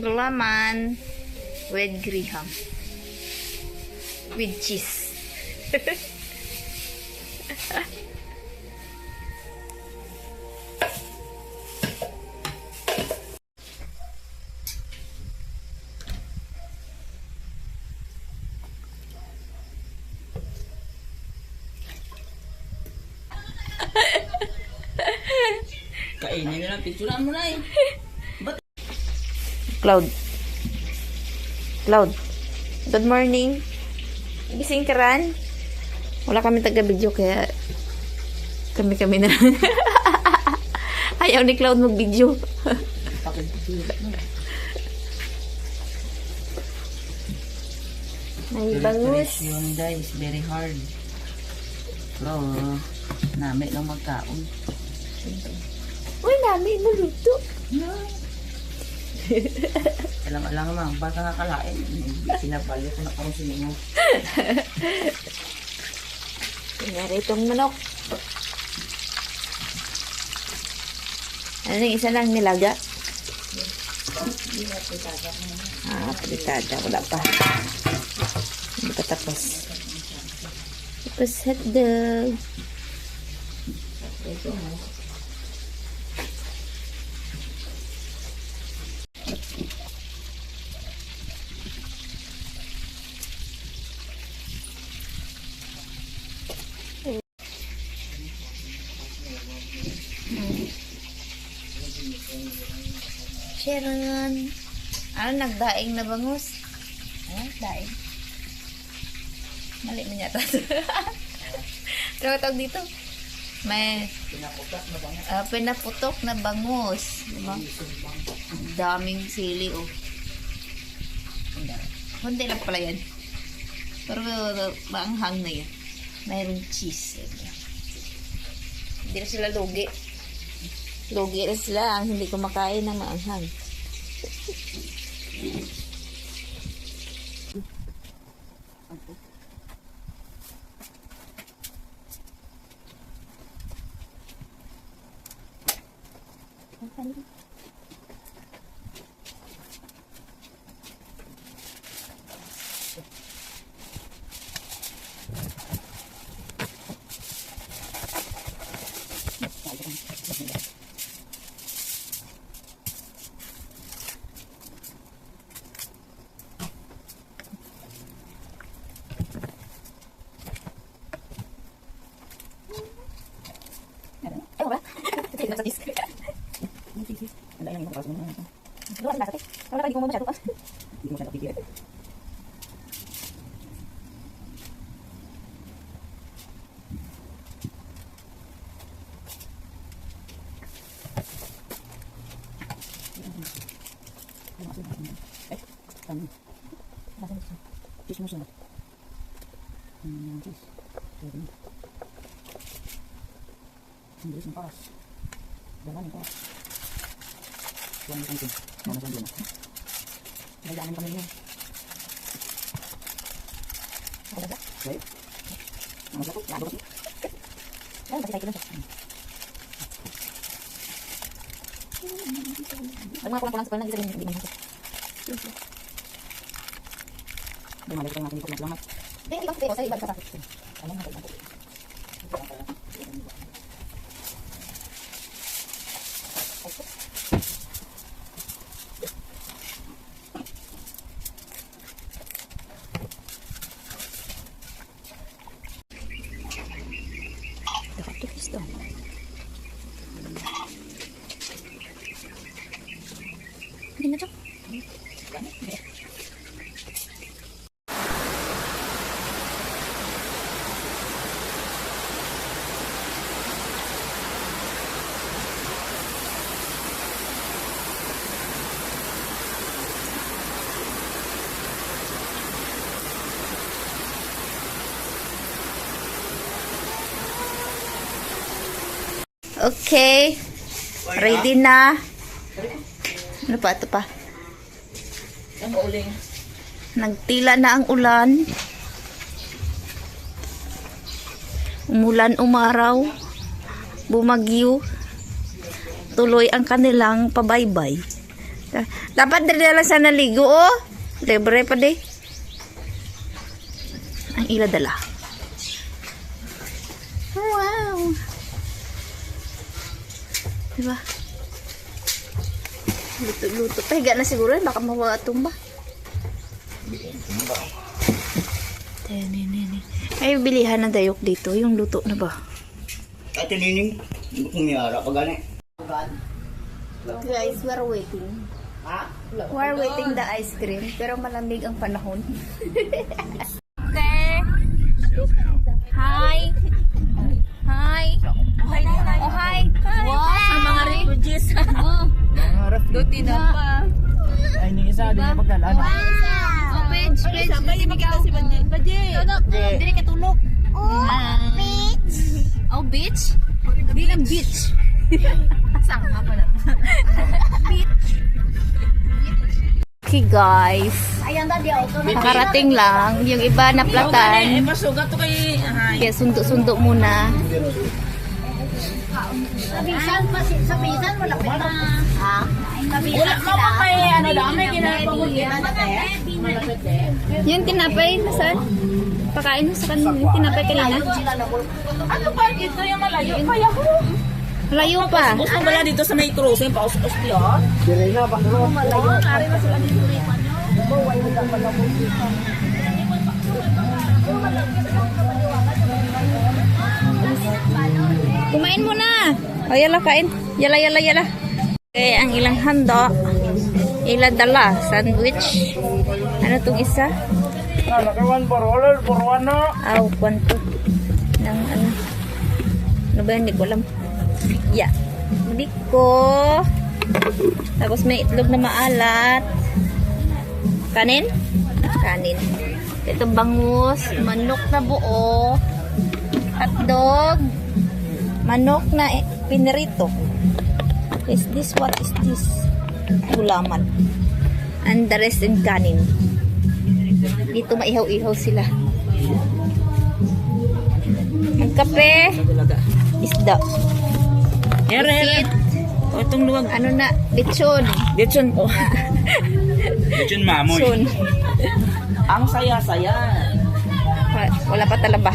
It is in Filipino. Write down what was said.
Gulaman with graham. With cheese. Kainin nyo lang, picturean mo na eh. Ba't Cloud. Cloud. Good morning. Gising ka ran? Wala kami taga-video kaya kami-kami na lang. Ayaw ni Cloud mag-video. May bangus. Preparation guys, very hard. Pero, nami lang magkaon. Uy, namin naluto. Alam alam naman, baka nga kalain. Ko na kung sino mo. Kunyari itong manok. Ano yung isa lang nilaga? Ah, pritada. Wala pa. Hindi pa tapos. Tapos hotdog. Sharon. Ano, nagdaing na bangus? Ah, daing. Mali na yata. Ano tawag dito? May Pinaputak na ba nga? ah, pinaputok na bangus. Diba? Daming sili, oh. Hindi lang pala yan. Pero uh, maanghang na yan. Mayroong cheese. Hindi na sila lugi. Lugi na sila ang hindi kumakain ng maanghang. Ay, wala. Ito yung nasa disk. Ang dahil lang yung kapasok mo na. Wala na natin. Wala hindi ko mo masyado pa. Hindi mo siya napigil. Ano? Cheese mo siya. Hmm, cheese. Pwede na. Ang bilis ng paras. Dala ng paras. Tuwan yung kantin. Ano sa dyan? Nagdaanan kami niya. Okay? Ang sakot, labo kasi. Ayun, kasi tayo siya. Ang mga kulang-kulang sa pala, isa rin hindi man hasap. Bumalik tayo natin yung paglamat. Hindi, hindi ko sa iba sa sakit. Ano nga ba? Nakatupis daw. Hindi na siya. Okay. Ready na. Ano pa? Ito pa. Ang uling. Nagtila na ang ulan. Umulan umaraw. bumagyo. Tuloy ang kanilang pabaybay. Da- Dapat lang sa naligo, oh. Libre pa di. Ang ila dala. Wow. Diba? Luto-luto. Pahiga na siguro eh. Baka mawatumba. Ay, bilihan ng dayok dito. Yung luto na ba? Ate Nining, kumiyara pa gani. Guys, we're waiting. Ha? We're waiting the ice cream. Pero malamig ang panahon. okay. Hi. Hi. Oh, hi. Wow. Ang mga refugees. Duty na pa. Ay, ni isa din na pagdala. Ano? Oh, page, page. Sabay ni kita si Badje. Badje. Dili ka tulog. Oh, beach. Oh, beach? Di lang beach. Saan nga pala? beach. Okay guys, nakarating lang. Yung iba na platan. Kaya sundo-sundo muna. Sabisan pa si sabisan mo lapit na. Wala mo pa kay ano dami ginapamulyan na Yung tinapay, nasaan? Pakain mo sa kanila. Yung tinapay kanina. Ano ba ito yung malayo? Kaya ko. Layo pa. Gusto mo bala dito sa may cruising pa ustos diyan? Dire na ba? Malayo. Nari na sila dito rin Kumain mo na. O, yala, kain. Yala, yala, yala. Okay, ang ilang handa. Ila dala. Sandwich. Ano tong isa? Nakawan for all for one no. Aw, kwanto. Nang ano. Ano ba yun? Hindi ko alam. Yeah. Hindi ko. Tapos may itlog na maalat. Kanin? Kanin. Ito bangus. Manok na buo. Hotdog. Manok na eh, pinirito. Is this what is this? Gulaman. And the rest in kanin. Dito maihaw-ihaw sila. Ang kape, isda. Here. O itong luwag. Ano na, lechon. Ditsun po. Ditsun mamoy. Son. Ang saya-saya. Wa- Wala pa talaba.